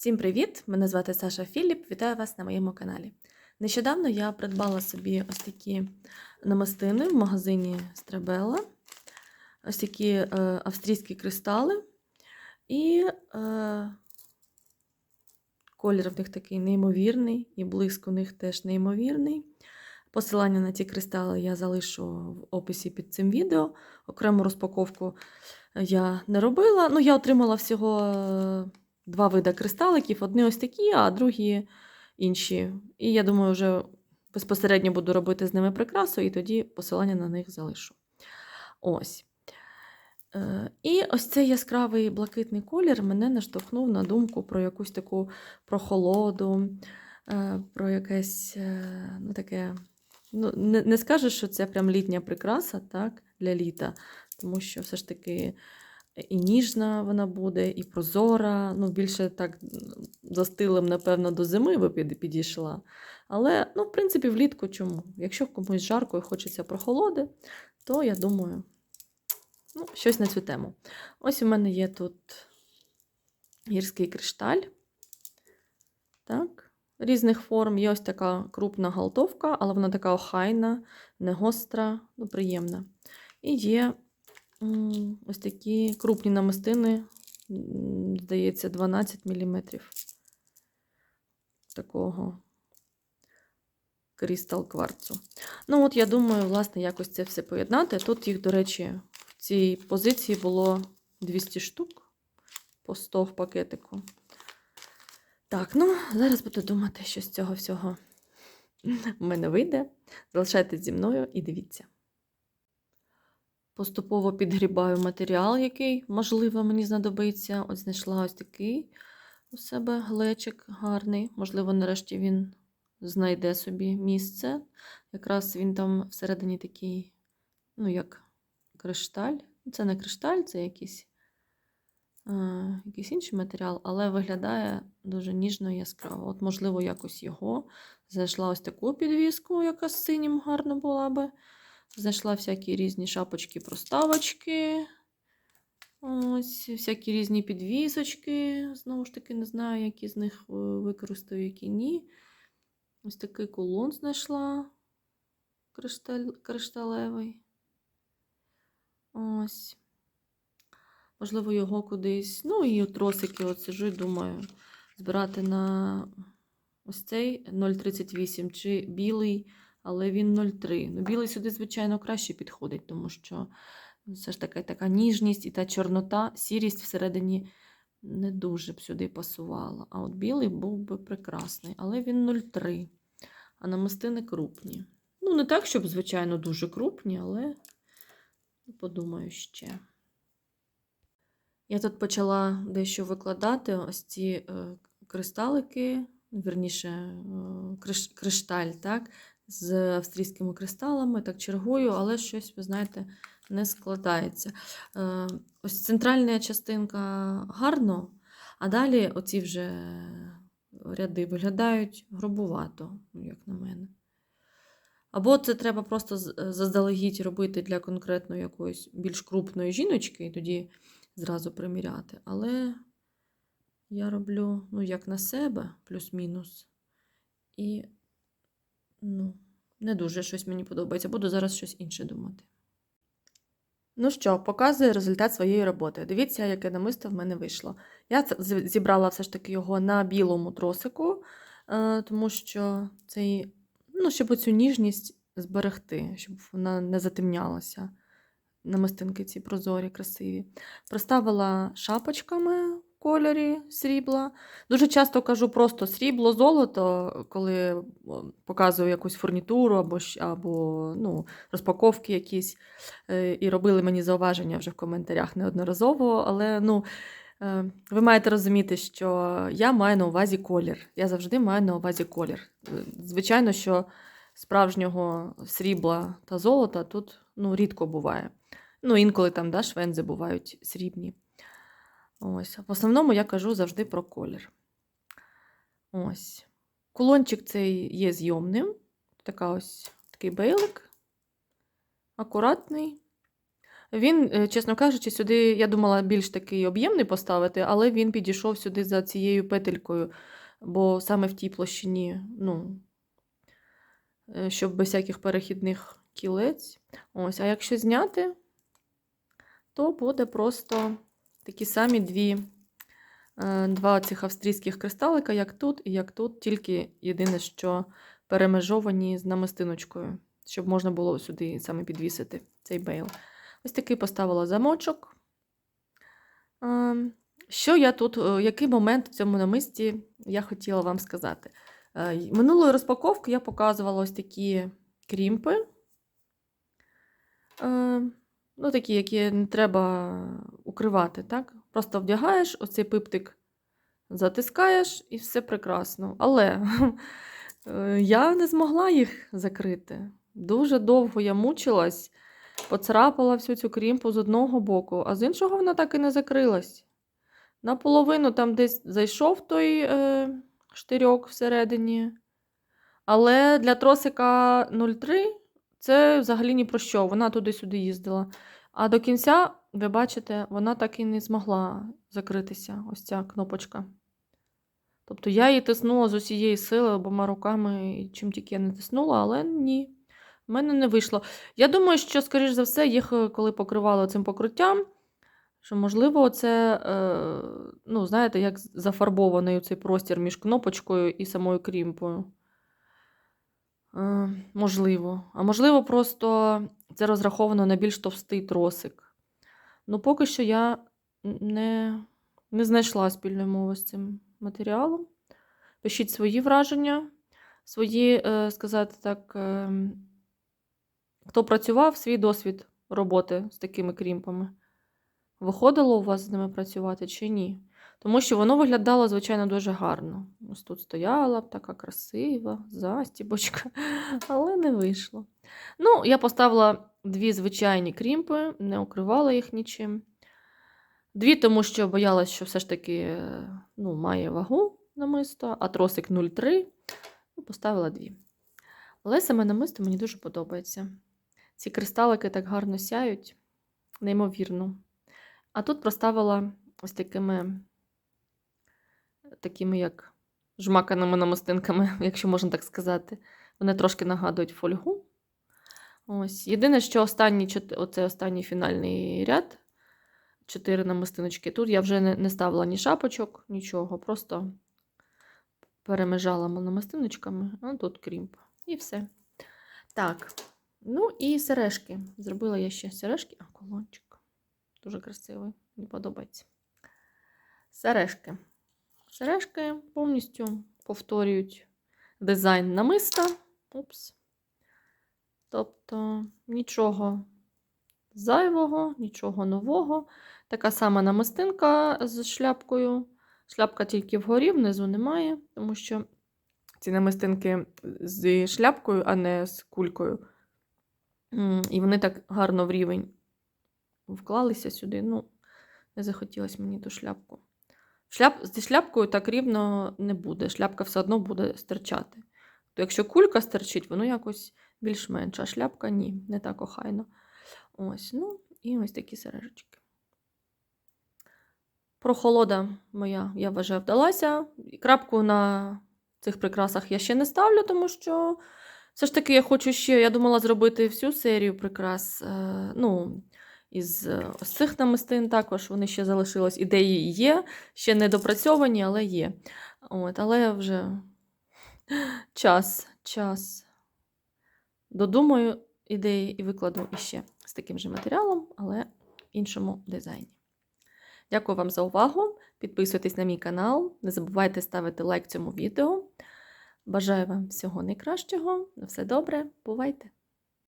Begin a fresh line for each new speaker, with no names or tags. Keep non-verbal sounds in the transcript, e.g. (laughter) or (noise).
Всім привіт! Мене звати Саша Філіп. Вітаю вас на моєму каналі. Нещодавно я придбала собі ось такі намистини в магазині Страбелла, ось такі е, австрійські кристали. І е, колір в них такий неймовірний, і блиск у них теж неймовірний. Посилання на ці кристали я залишу в описі під цим відео. Окрему розпаковку я не робила. Ну, я отримала всього е, два види кристаликів: одні ось такі, а другі інші. І я думаю, вже безпосередньо буду робити з ними прикрасу, і тоді посилання на них залишу. Ось. Е, І ось цей яскравий блакитний колір мене наштовхнув на думку про якусь таку прохолоду, е, про якесь е, ну, таке. Ну, не, не скажеш, що це прям літня прикраса так, для літа, тому що все ж таки і ніжна вона буде, і прозора. Ну, більше так за стилем, напевно, до зими би підійшла. Але, ну, в принципі, влітку чому? Якщо комусь жарко і хочеться прохолоди, то я думаю, ну, щось на цю тему. Ось у мене є тут гірський кришталь. Так. Різних форм. Є ось така крупна галтовка, але вона така охайна, не гостра, ну, приємна. І є ось такі крупні намистини, здається, 12 мм. Такого крістал кварцу. Ну, от я думаю, власне, якось це все поєднати. Тут їх, до речі, в цій позиції було 200 штук по 100 в пакетику. Так, ну, зараз буду думати, що з цього всього в мене вийде. Залишайтесь зі мною і дивіться. Поступово підгрібаю матеріал, який, можливо, мені знадобиться. Ось знайшла ось такий у себе глечик гарний. Можливо, нарешті він знайде собі місце. Якраз він там всередині такий, ну, як кришталь. Це не кришталь, це якийсь, е, якийсь інший матеріал, але виглядає дуже ніжно і яскраво. От, можливо, якось його. Знайшла ось таку підвіску, яка з синім гарно була би. Знайшла всякі різні шапочки, проставочки. Ось, всякі різні підвісочки. Знову ж таки, не знаю, які з них е, використаю, які ні. Ось такий кулон знайшла кришталь, кришталевий. Ось. Можливо, його кудись. Ну, і тросики от сижу і думаю, збирати на ось цей 0,38 чи білий, але він 0,3. Ну, білий сюди, звичайно, краще підходить, тому що все ж таки така ніжність і та чорнота, сірість всередині не дуже б сюди пасувала. А от білий був би прекрасний, але він 0,3. А намистини крупні. Ну, не так, щоб, звичайно, дуже крупні, але подумаю ще. Я тут почала дещо викладати ось ці е, кристалики, вірніше, е, криш, кришталь, так, з австрійськими кристалами, так чергую, але щось, ви знаєте, не складається. Е, ось центральна частинка гарно, а далі оці вже ряди виглядають грубувато, ну, як на мене. Або це треба просто заздалегідь робити для конкретно якоїсь більш крупної жіночки, і тоді зразу приміряти. Але я роблю, ну, як на себе, плюс-мінус. І, ну, не дуже щось мені подобається. Буду зараз щось інше думати. Ну що, показую результат своєї роботи. Дивіться, яке намисто в мене вийшло. Я зібрала все ж таки його на білому тросику, е, тому що цей, ну, щоб оцю ніжність зберегти, щоб вона не затемнялася. Намистинки ці прозорі, красиві. Проставила шапочками кольорі срібла. Дуже часто кажу просто срібло, золото, коли показую якусь фурнітуру або, або ну, розпаковки якісь. Е, І робили мені зауваження вже в коментарях неодноразово. Але ну, е, ви маєте розуміти, що я маю на увазі колір. Я завжди маю на увазі колір. Е, Звичайно, що справжнього срібла та золота тут ну, рідко буває. Ну, інколи там да, швензи бувають срібні. Ось. В основному я кажу завжди про колір. Ось. Кулончик цей є зйомним. Така ось такий бейлик. Акуратний. Він, е, чесно кажучи, сюди, я думала, більш такий об'ємний поставити, але він підійшов сюди за цією петелькою, бо саме в тій площині, ну, е, щоб без всяких перехідних кілець. Ось, а якщо зняти, то буде просто такі самі дві, е, два цих австрійських кристалика, як тут і як тут, тільки єдине, що перемежовані з намистиночкою, щоб можна було сюди саме підвісити цей бейл. Ось такий поставила замочок. Ем, Що я тут, е, який момент в цьому намисті я хотіла вам сказати? Е, Минулої розпаковки я показувала ось такі крімпи. Е, Ну, такі, які не треба укривати, так? Просто вдягаєш оцей пиптик, затискаєш і все прекрасно. Але (laughs) е, я не змогла їх закрити. Дуже довго я мучилась, поцарапала всю цю крімпу з одного боку, а з іншого вона так і не закрилась. Наполовину там десь зайшов той е, штирьок всередині. Але для тросика 03 це взагалі ні про що. Вона туди-сюди їздила. А до кінця, ви бачите, вона так і не змогла закритися, ось ця кнопочка. Тобто я її тиснула з усієї сили обома руками, і чим тільки я не тиснула, але ні. В мене не вийшло. Я думаю, що, скоріш за все, їх е, коли покривали цим покриттям, що, можливо, це, е, ну, знаєте, як зафарбований цей простір між кнопочкою і самою крімпою. Е, можливо. А можливо, просто це розраховано на більш товстий тросик. Ну, поки що я не, не знайшла спільної мови з цим матеріалом. Пишіть свої враження, свої, е, сказати так, е, хто працював, свій досвід роботи з такими крімпами. Виходило у вас з ними працювати чи ні? Тому що воно виглядало, звичайно, дуже гарно. Ось тут стояла б така красива застібочка, (laughs) але не вийшло. Ну, я поставила дві звичайні крімпи, не укривала їх нічим. Дві, тому що боялась, що все ж таки е, ну, має вагу намисто, а тросик 0,3. Ну, Поставила дві. Але саме намисто мені дуже подобається. Ці кристалики так гарно сяють, неймовірно. А тут проставила ось такими, такими як жмаканими намистинками, (laughs) якщо можна так сказати. Вони трошки нагадують фольгу. Ось. Єдине, що останній, оце останній фінальний ряд, чотири намистиночки. Тут я вже не, ставила ні шапочок, нічого, просто перемежала намистиночками, а тут крімп. І все. Так. Ну і сережки. Зробила я ще сережки, а колончик. Дуже красивий, мені подобається. Сережки. Сережки повністю повторюють дизайн намиста. Упс. Тобто нічого зайвого, нічого нового. Така сама намистинка з шляпкою. Шляпка тільки вгорі, внизу немає, тому що ці намистинки з шляпкою, а не з кулькою. І вони так гарно в рівень вклалися сюди. Ну, не захотілося мені ту шляпку. Шляп... Зі шляпкою так рівно не буде. Шляпка все одно буде стирчати. То якщо кулька стерчить, воно якось більш-менш, а шляпка ні, не так охайно. Ось, ну, і ось такі сережечки. Прохолода моя, я вважаю, вдалася. Крапку на цих прикрасах я ще не ставлю, тому що все ж таки я хочу ще, я думала зробити всю серію прикрас. е, Ну, із е, цих намистин також вони ще залишились. Ідеї є, ще не допрацьовані, але є. От, але вже час, час. Додумаю ідеї і викладу іще з таким же матеріалом, але в іншому дизайні. Дякую вам за увагу. Підписуйтесь на мій канал. Не забувайте ставити лайк цьому відео. Бажаю вам всього найкращого. На все добре. Бувайте!